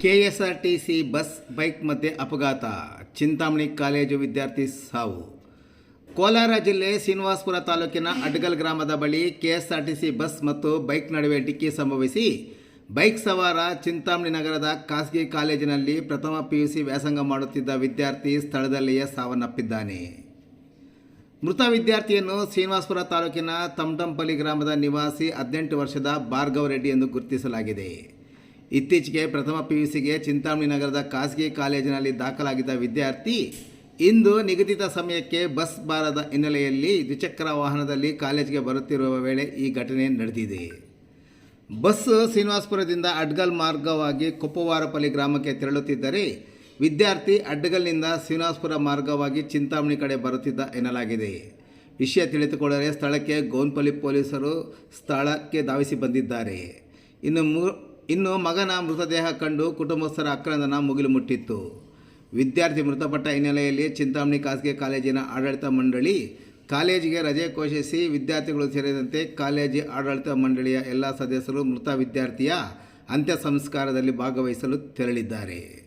KSRTC bus, bike ಮಧ್ಯೆ ಅಪಘಾತ, Chintamani college ವಿದ್ಯಾರ್ಥಿ ಸಾವು. ಕೋಲಾರ ಜಿಲ್ಲೆ ಶ್ರೀನಿವಾಸಪುರ ತಾಲೂಕಿನ ಅಡ್ಗಲ್ ಗ್ರಾಮದ ಬಳಿ ಕೆಎಸ್ಆರ್ಟಿಸಿ ಬಸ್ ಮತ್ತು ಬೈಕ್ ನಡುವೆ ಡಿಕ್ಕಿ ಸಂಭವಿಸಿ ಬೈಕ್ ಸವಾರ ಚಿಂತಾಮಣಿ ನಗರದ ಖಾಸಗಿ ಕಾಲೇಜಿನಲ್ಲಿ ಪ್ರಥಮ ಪಿಯುಸಿ ವ್ಯಾಸಂಗ ಮಾಡುತ್ತಿದ್ದ ವಿದ್ಯಾರ್ಥಿ ಸ್ಥಳದಲ್ಲಿಯೇ ಸಾವನ್ನಪ್ಪಿದ್ದಾನೆ. ಮೃತ ವಿದ್ಯಾರ್ಥಿಯನ್ನು ಶ್ರೀನಿವಾಸಪುರ ತಾಲೂಕಿನ ತಮಟಂಪಲ್ಲಿ ಗ್ರಾಮದ ನಿವಾಸಿ ಹದಿನೆಂಟು ವರ್ಷದ ಭಾರ್ಗವ ರೆಡ್ಡಿ ಎಂದು ಗುರುತಿಸಲಾಗಿದೆ. ಇತ್ತೀಚೆಗೆ ಪ್ರಥಮ ಪಿ ಯು ಸಿಗೆ ಚಿಂತಾಮಣಿ ನಗರದ ಖಾಸಗಿ ಕಾಲೇಜಿನಲ್ಲಿ ದಾಖಲಾಗಿದ್ದ ವಿದ್ಯಾರ್ಥಿ, ಇಂದು ನಿಗದಿತ ಸಮಯಕ್ಕೆ ಬಸ್ ಬಾರದ ಹಿನ್ನೆಲೆಯಲ್ಲಿ ದ್ವಿಚಕ್ರ ವಾಹನದಲ್ಲಿ ಕಾಲೇಜಿಗೆ ಬರುತ್ತಿರುವ ವೇಳೆ ಈ ಘಟನೆ ನಡೆದಿದೆ. ಬಸ್ ಶ್ರೀನಿವಾಸಪುರದಿಂದ ಅಡ್ಗಲ್ ಮಾರ್ಗವಾಗಿ ಕೊಪ್ಪವಾರಪಲ್ಲಿ ಗ್ರಾಮಕ್ಕೆ ತೆರಳುತ್ತಿದ್ದರೆ, ವಿದ್ಯಾರ್ಥಿ ಅಡ್ಗಲ್ನಿಂದ ಶ್ರೀನಿವಾಸಪುರ ಮಾರ್ಗವಾಗಿ ಚಿಂತಾಮಣಿ ಕಡೆ ಬರುತ್ತಿದ್ದ ಎನ್ನಲಾಗಿದೆ. ವಿಷಯ ತಿಳಿದುಕೊಳ್ಳರೆ ಸ್ಥಳಕ್ಕೆ ಗೋನ್ಪಲ್ಲಿ ಪೊಲೀಸರು ಸ್ಥಳಕ್ಕೆ ಧಾವಿಸಿ ಬಂದಿದ್ದಾರೆ. ಇನ್ನು ಮು ಇನ್ನು ಮಗನ ಮೃತದೇಹ ಕಂಡು ಕುಟುಂಬಸ್ಥರ ಆಕ್ರಂದನ ಮುಗಿಲು ಮುಟ್ಟಿತ್ತು ವಿದ್ಯಾರ್ಥಿ ಮೃತಪಟ್ಟ ಹಿನ್ನೆಲೆಯಲ್ಲಿ ಚಿಂತಾಮಣಿ ಖಾಸಗಿ ಕಾಲೇಜಿನ ಆಡಳಿತ ಮಂಡಳಿ ಕಾಲೇಜಿಗೆ ರಜೆ ಘೋಷಿಸಿ ವಿದ್ಯಾರ್ಥಿಗಳು ಸೇರಿದಂತೆ ಕಾಲೇಜು ಆಡಳಿತ ಮಂಡಳಿಯ ಎಲ್ಲ ಸದಸ್ಯರು ಮೃತ ವಿದ್ಯಾರ್ಥಿಯ ಅಂತ್ಯ ಸಂಸ್ಕಾರದಲ್ಲಿ ಭಾಗವಹಿಸಲು ತೆರಳಿದ್ದಾರೆ.